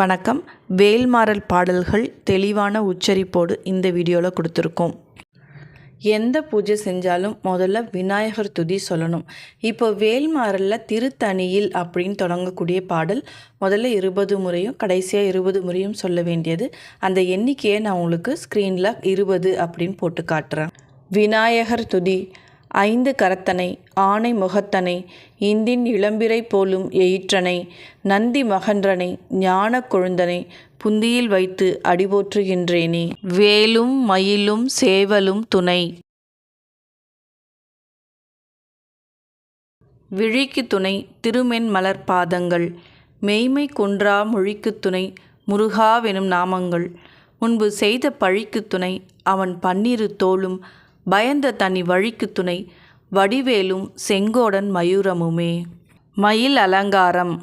வணக்கம். வேல்மாறல் பாடல்கள் தெளிவான உச்சரிப்போடு இந்த வீடியோவில் கொடுத்துருக்கோம். எந்த பூஜை செஞ்சாலும் முதல்ல விநாயகர் துதி சொல்லணும். இப்போ வேல்மாறலில் திருத்தணியில் அப்படின்னு தொடங்கக்கூடிய பாடல் முதல்ல இருபது முறையும் கடைசியாக இருபது முறையும் சொல்ல வேண்டியது. அந்த எண்ணிக்கையை நான் உங்களுக்கு ஸ்க்ரீனில் இருபது அப்படின்னு போட்டு காட்டுறேன். விநாயகர் துதி. ஐந்து கரத்தனை ஆனை முகத்தனை இந்தின் இளம்பிரை போலும் எயிற்றனை நந்தி மகன்றனை ஞான கொழுந்தனை புந்தியில் வைத்து அடிபோற்றுகின்றேனே. வேலும் மயிலும் சேவலும் துணை. விழிக்கு துணை திருமென் மலர் பாதங்கள். மெய்மை குன்றா மொழிக்கு துணை முருகாவெனும் நாமங்கள். முன்பு செய்த பழிக்கு துணை அவன் பன்னிரு தோளும் பயந்த தனி வழிக்கு துணை வடிவேலும் செங்கோடன் மயூரமுமே. மயில் அலங்காரம்.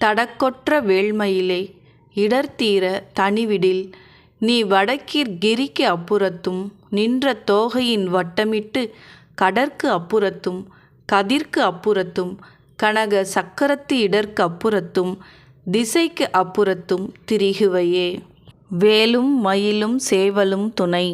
தடக்கொற்ற வேள்மயிலே இடர்த்தீர தனிவிடில் நீ வடக்கிற் கிரிக்கு அப்புறத்தும் நின்ற தோகையின் வட்டமிட்டு கடற்கு அப்புறத்தும் கதிர்க்கு அப்புறத்தும் கனக சக்கரத்து இடர்க்கு அப்புறத்தும் திசைக்கு அப்புறத்தும் திரிகுவையே. வேலும் மயிலும் சேவலும் துணை.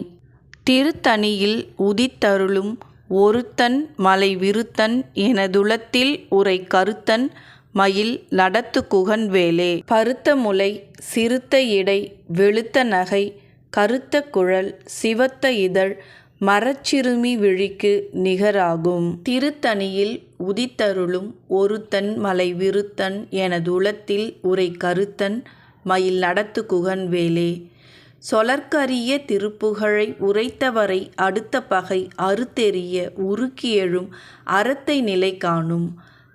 திருத்தணியில் உதித்தருளும் ஒருத்தன் மலை விருத்தன் எனதுளத்தில் உரை கருத்தன் மயில் நடத்து குகன் வேலே பருத்த முலை சிறுத்த இடை வெளுத்த நகை கருத்த குழல் சிவத்த இதழ் மரச்சிறுமி விழிக்கு நிகராகும். திருத்தணியில் உதித்தருளும் ஒருத்தன் மலை விருத்தன் எனதுளத்தில் உரை கருத்தன் மயில் நடத்து குகன் வேலே சொலற்கரிய திருப்புகழை உரைத்தவரை அடுத்த பகை அறுத்தெறிய உருக்கியெழும் அறத்தை நிலை காணும்.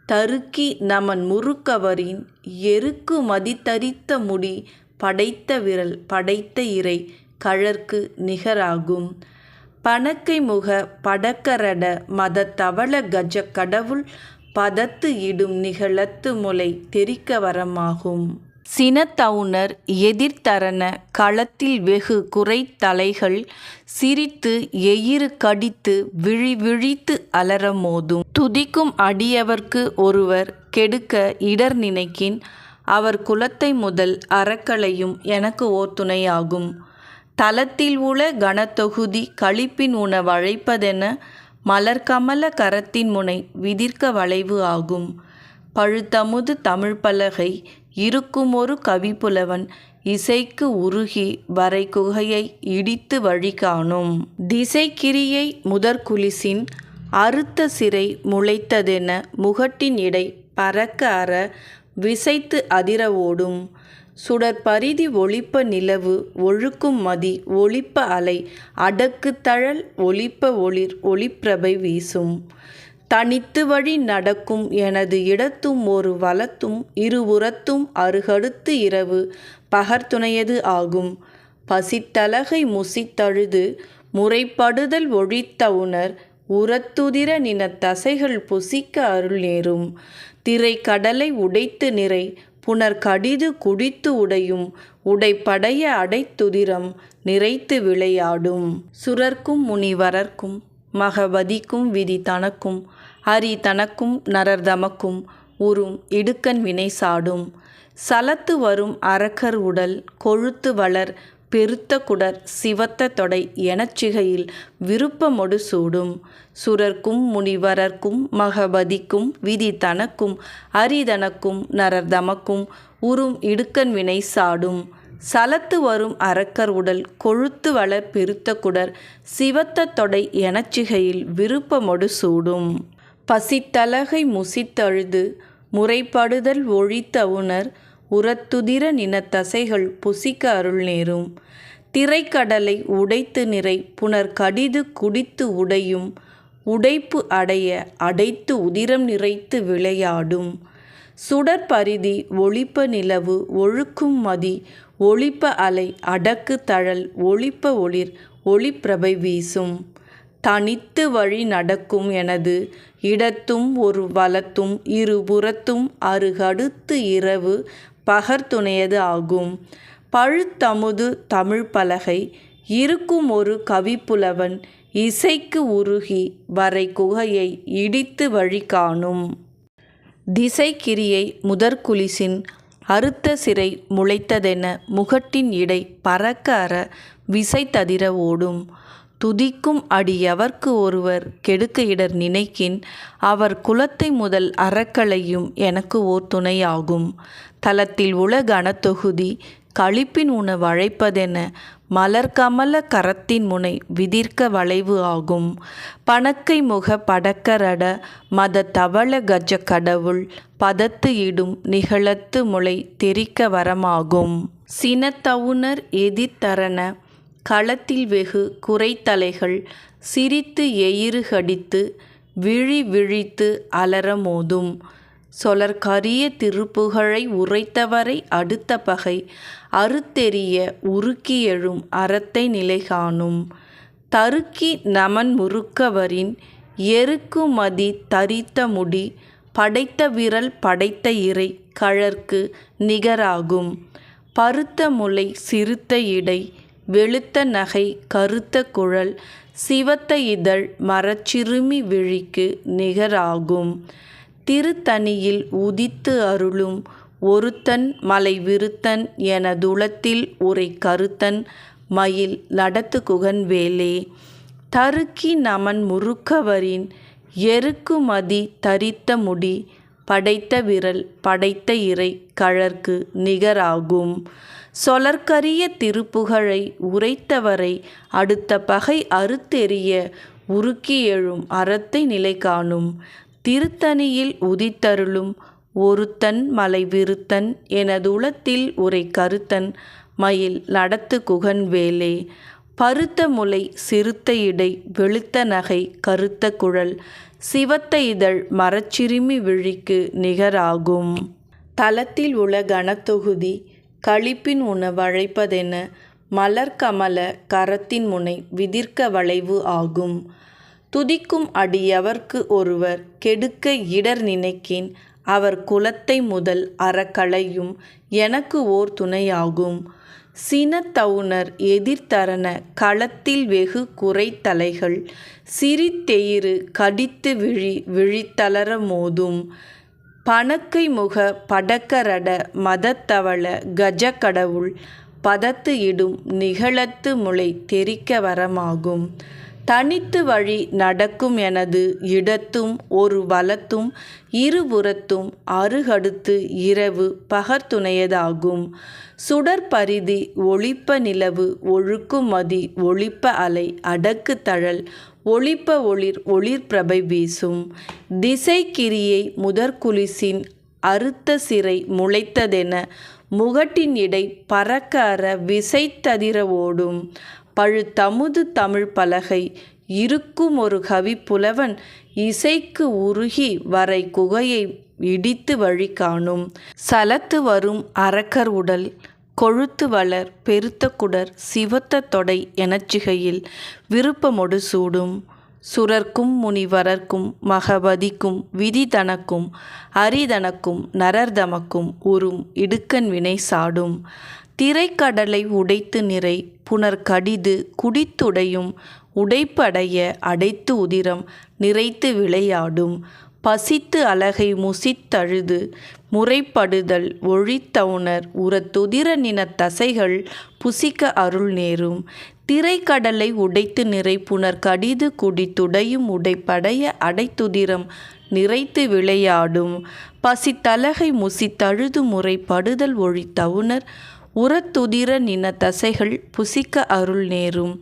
தருக்கி நமன் முறுக்கவரின் எருக்கு மதித்தரித்த முடி படைத்த விரல் படைத்த இறை கழற்கு நிகராகும். பணக்கை முக படக்கரட மத தவள கஜ கடவுள் பதத்து இடும் நிகழத்து முலை தெரிக்க வரமாகும். சினத்தவுணர் எதிர்த்தரன களத்தில் வெகு குறைத்தலைகள் சிரித்து எயிறு கடித்து விழி விழித்து அலறமோதும் துதிக்கும் அடியவர்க்கு ஒருவர் கெடுக்க இடர் நினைக்கின். அவர் குலத்தை முதல் அறக்களையும் எனக்கு ஓர் துணையாகும் தலத்தில் உள கனத்தொகுதி களிப்பின் உண வழைப்பதென மலர்கமல கரத்தின் முனை விதிர்க்க வளைவு ஆகும். பழுத்தமுது தமிழ் பலகை இருக்குமொரு கவிப்புலவன் இசைக்கு உருகி வரை குகையை இடித்து வழி காணும். திசைக்கிரியை முதற்குலிசின் அறுத்த சிறை முளைத்ததென முகட்டின் இடை பறக்க அற விசைத்து அதிர ஓடும். சுடற்பரிதி ஒளிப்ப நிலவு ஒழுக்கும் மதி ஒளிப்ப அலை அடக்கு தழல் ஒளிப்ப ஒளிர் ஒளிப்பிரபை வீசும். தனித்து வழி நடக்கும் எனது இடத்தும் ஒரு வலத்தும் இருபுறத்தும் அருகடுத்து இரவு பகர்த்துணையது ஆகும். பசித்தலகை முசித்தழுது முறைப்படுதல் ஒழித்த உணர் உரத்துதிர நின தசைகள் புசிக்க அருள் நேரும். திரை கடலை உடைத்து நிறை புனர் கடிது குடித்து உடையும் உடைப்படைய அடைத்துதிரம் நிறைத்து விளையாடும். சுரர்க்கும் முனிவரர்க்கும் மகவதிக்கும் விதி தனக்கும் ஹரி தனக்கும் நரர் தமக்கும் உறும் இடுக்கன் வினை சாடும். சலத்து வரும் அரக்கர் உடல் கொழுத்து வளர் பெருத்த குடர் சிவத்த தொடை எனச்சிகையில் விருப்பமொடு சூடும். சுரர்க்கும் முனிவரர்க்கும் மகபதிக்கும் விதி தனக்கும் அரிதனக்கும் நரர்தமக்கும் உறும் இடுக்கன் வினை சாடும். சலத்து வரும் அரக்கர் உடல் கொழுத்து வளர் பெருத்த குடர் சிவத்த தொடை எனச்சிகையில் விருப்பமொடு சூடும். பசித்தலகை முசித்தழுது முறைப்படுதல் ஒழித்த உணர் உரத்துதிர நின தசைகள் புசிக்க அருள் நேரும். திரைக்கடலை உடைத்து நிறை புனர் கடிது குடித்து உடையும். உடைப்பு அடைய அடைத்து உதிரம் நிறைத்து விளையாடும். சுடற்பரிதி ஒளிப்ப நிலவு ஒழுக்கும் மதி ஒளிப்ப அலை அடக்கு தழல் ஒளிப்ப ஒளிர் ஒளிப்பிரபை வீசும். தனித்து வழி நடக்கும் எனது இடத்தும் ஒரு வலத்தும் இருபுறத்தும் அருகடுத்து இரவு பகர்துணையது ஆகும். பழுத்தமுது தமிழ் பலகை இருக்கும் ஒரு கவிப்புலவன் இசைக்கு உருகி வரை குகையை இடித்து வழி காணும். திசைக்கிரியை முதற்குலிசின் அறுத்த சிறை முளைத்ததென முகட்டின் இடை பறக்க அற விசை ததிர ஓடும். துதிக்கும் அடி எவர்க்கு ஒருவர் கெடுக்க இடர் நினைக்கின் அவர் குலத்தை முதல் அறக்களையும் எனக்கு ஓர் துணையாகும். தலத்தில் உலக அணத்தொகுதி களிப்பின் உணவு அழைப்பதென மலர்கமல கரத்தின் முனை விதிர்க்க வளைவு ஆகும். பணக்கை முக படக்கரட மத தவள கஜ கடவுள் பதத்து இடும் நிகழத்து முளை தெரிக்க வரமாகும். சினத்தவுணர் எதிர்த்தரன களத்தில் வெகு குறைத்தலைகள் சிரித்து எயிறு கடித்து விழி விழித்து அலற மோதும். சொலற்கரிய திருப்புகழை உரைத்தவரை அடுத்த பகை அறுத்தெறிய உருக்கி எழும் அறத்தை நிலை காணும் தருக்கி நமன் முறுக்கவரின் எருக்குமதி தரித்த முடி படைத்த விரல் படைத்த இறை கழற்கு நிகராகும். பருத்த முலை சிறுத்த இடை வெளுத்த நகை கருத்த குழல் சிவத்த இதழ் மரச்சிறுமி விழிக்கு நிகராகும். திருத்தணியில் உதித்து அருளும் ஒருத்தன் மலை விருத்தன் எனதுளத்தில் உரை கருத்தன் மயில் நடத்து குகன் வேலே. தருக்கி நமன் முறுக்கவரின் எருக்குமதி தரித்த முடி படைத்த விரல் படைத்த இறை கழற்கு நிகராகும். சொலற்கரிய திருப்புகழை உரைத்தவரை அடுத்த பகை அறுத்தெறிய உருக்கி எழும் அறத்தை நிலை காணும் திருத்தணியில் உதித்தருளும் ஒருத்தன் மலை விருத்தன் எனதுளத்தில் உரை கருத்தன் மயில் நடத்து குகன் வேலே. பருத்த முலை சிறுத்த இடை வெளுத்த நகை கருத்த குழல் சிவத்த இதழ் மரச்சிறுமி விழிக்கு நிகராகும். தலத்தில் உள்ள கனத்தொகுதி களிப்பின் உணவழைப்பதென மலர்கமல கரத்தின் முனை விதிர்க்க வளைவு ஆகும். துதிக்கும் அடியவர்க்கு ஒருவர் கெடுக்க இடர் நினைக்கின் அவர் குலத்தை முதல் அறக்களையும் எனக்கு ஓர் துணையாகும். சினத்தவுணர் எதிர்த்தரன களத்தில் வெகு குறைத்தலைகள் சிறித்தெயிறு கடித்து விழி விழித்தளர மோதும். பணக்கை முக படக்கரட மதத்தவள கஜ கடவுள் பதத்து இடும் நிகழத்து முளை தெரிக்க வரமாகும். தனித்து வழி நடக்கும் எனது இடத்தும் ஒரு வலத்தும் இருபுறத்தும் அருகடுத்து இரவு பகர்த்துணையதாகும் சுடற்பரிதி ஒளிப்ப நிலவு ஒழுக்குமதி ஒளிப்ப அலை அடக்கு தழல் ஒளிப்ப ஒளிர் ஒளிர் பிரபை வீசும். திசைக்கிரியை முதற்குலிசின் அறுத்த சிறை முளைத்ததென முகட்டின் இடை பறக்க அற விசைத்ததிர ஓடும். பழுத்தமுது தமிழ் பலகை இருக்கும் ஒரு கவி புலவன் இசைக்கு உருகி வரை குகையை இடித்து வழி காணும். சலத்து வரும் அரக்கர் உடல் கொழுத்து வளர் பெருத்த குடர் சிவத்த தொடை எனச்சிகையில் விருப்பமொடு சூடும். சுரர்க்கும் முனிவரர்க்கும் மகபதிக்கும் விதி தனக்கும் அரிதனக்கும் நரர்தமக்கும் உறும் இடுக்கன் வினை சாடும். திரைக்கடலை உடைத்து நிறை புனர்கடிது குடித்துடையும் உடைப்படைய அடைத்து உதிரம் நிறைத்து விளையாடும் பசித்து அலகை முசித்தழுது முறைப்படுதல் ஒழித்தவுணர் உரத்துதிர நின தசைகள் புசிக்க அருள் நேரும். திரைக்கடலை உடைத்து நிறை புனர் கடிது குடித்துடையும் உடைப்படைய அடைத்துதிரம் நிறைத்து விளையாடும் பசித்தலகை முசித்தழுது முறைப்படுதல் ஒழித்தவுணர் உரத்துதிர நின தசைகள் புசிக்க அருள் நேரும்.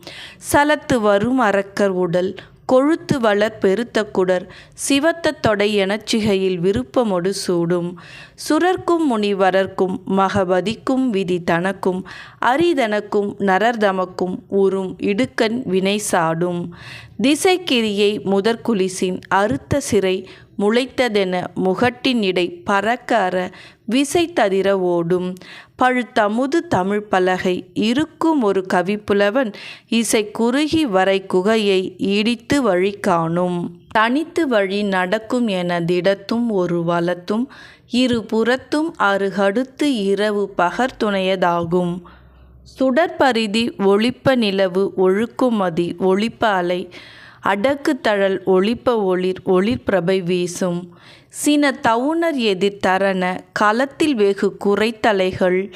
சலத்து வரும் அரக்கர் உடல் கொழுத்து வளர் பெருத்த குடர் சிவத்த தொடை எனச்சிகையில் விருப்பமொடு சூடும். சுரர்க்கும் முனிவரர்க்கும் மகபதிக்கும் விதி தனக்கும் அரிதனக்கும் நரர்தமக்கும் உறும் இடுக்கண் வினை சாடும். திசைக்கிரியை முதற்குலிசின் அறுத்த சிறை முளைத்ததென முகட்டின் இடை பறக்க அற விசை ததிர ஓடும் பழுத்தமுது தமிழ் பலகை இருக்கும் ஒரு கவிப்புலவன் இசை குறுகி வரை குகையை இடித்து வழி காணும். தனித்து வழி நடக்கும் என திடத்தும் ஒரு வலத்தும் இரு புறத்தும் அருகடுத்து இரவு பகர்துணையதாகும் சுடற்பரிதி ஒளிப்ப நிலவு ஒழுக்குமதி ஒளிப்ப அலை. அடக்கு தழல் ஒளிப்ப ஒளிர் ஒளிர்பிரபை வீசும். சின தவுணர் எதிர் தரன களத்தில் வெகு குறைத்தலைகள்.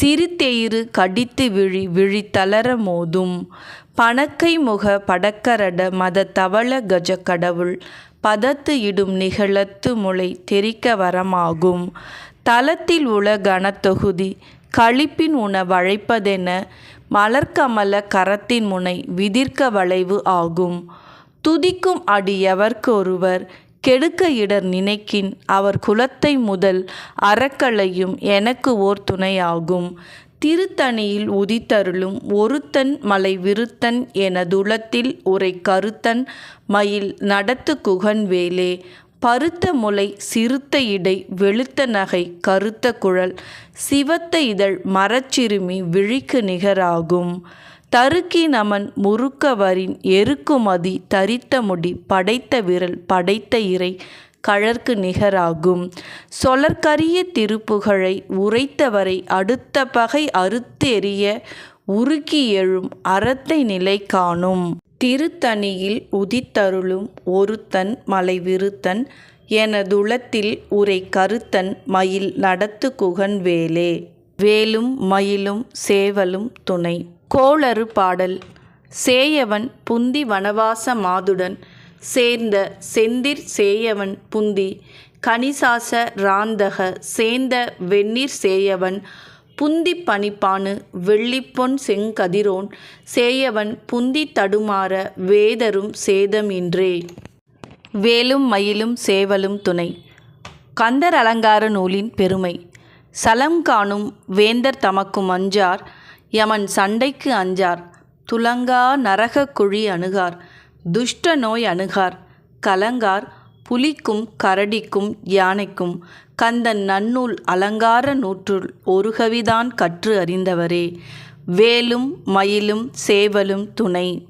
சிறுதெயிறு கடித்து விழி விழித்தளர மோதும். பணக்கை முக படக்கரட மத தவள கஜ கடவுள். பதத்து இடும் நிகழத்து முளை தெரிக்க வரமாகும். தளத்தில் உல கனத்தொகுதி களிப்பின் உண மலர்கமல மலர்க்கமல கரத்தின் முனை விதிர்க்க வளைவு ஆகும். துதிக்கும் அடி எவர்க்கொருவர் கெடுக்க இடர் நினைக்கின் அவர் குலத்தை முதல் அறக்களையும் எனக்கு ஓர் துணையாகும். திருத்தணியில் உதித்தருளும் ஒருத்தன் மலை விருத்தன் எனதுளத்தில் உரை கருத்தன் மயில் நடத்து குகன் வேலே. பருத்த முலை சிறுத்த இடை வெளுத்த நகை கருத்த குழல் சிவத்த இதழ் மரச்சிறுமி விழிக்கு நிகராகும். தருக்கி நமன் முறுக்கவரின் எருக்குமதி தரித்த முடி படைத்த விரல் படைத்த இறை கழற்கு நிகராகும். சொலற்கரிய திருப்புகழை உரைத்தவரை அடுத்த பகை அறுத்தெறிய உருக்கி எழும் அறத்தை நிலை காணும் திருத்தணியில் உதித்தருளும் ஒருத்தன் மலை விருத்தன் எனதுளத்தில் உரை கருத்தன் மயில் நடத்து குகன் வேலே. வேலும் மயிலும் சேவலும் துணை. கோளறு பாடல். சேயவன் புந்தி வனவாச மாதுடன் சேர்ந்த செந்திர் சேயவன் புந்தி கனிசாச ராந்தக சேந்த வெந்நீர் சேயவன் புந்தி பணிப்பானு வெள்ளிப்பொன் செங்கதிரோன் சேயவன் புந்தி தடுமாற வேதரும் சேதமின்றே. வேலும் மயிலும் சேவலும் துணை. கந்தர் அலங்கார நூலின் பெருமை. சலம் காணும் வேந்தர் தமக்கும் அஞ்சார் யமன் சண்டைக்கு அஞ்சார் துலங்கா நரக குழி அணுகார் துஷ்ட நோய் அணுகார் கலங்கார் புலிக்கும் கரடிக்கும் யானைக்கும் கந்தன் நன்னூல் அலங்கார நூற்றுள் ஒரு கவிதான் கற்று அறிந்தவரே. வேலும் மயிலும் சேவலும் துணை.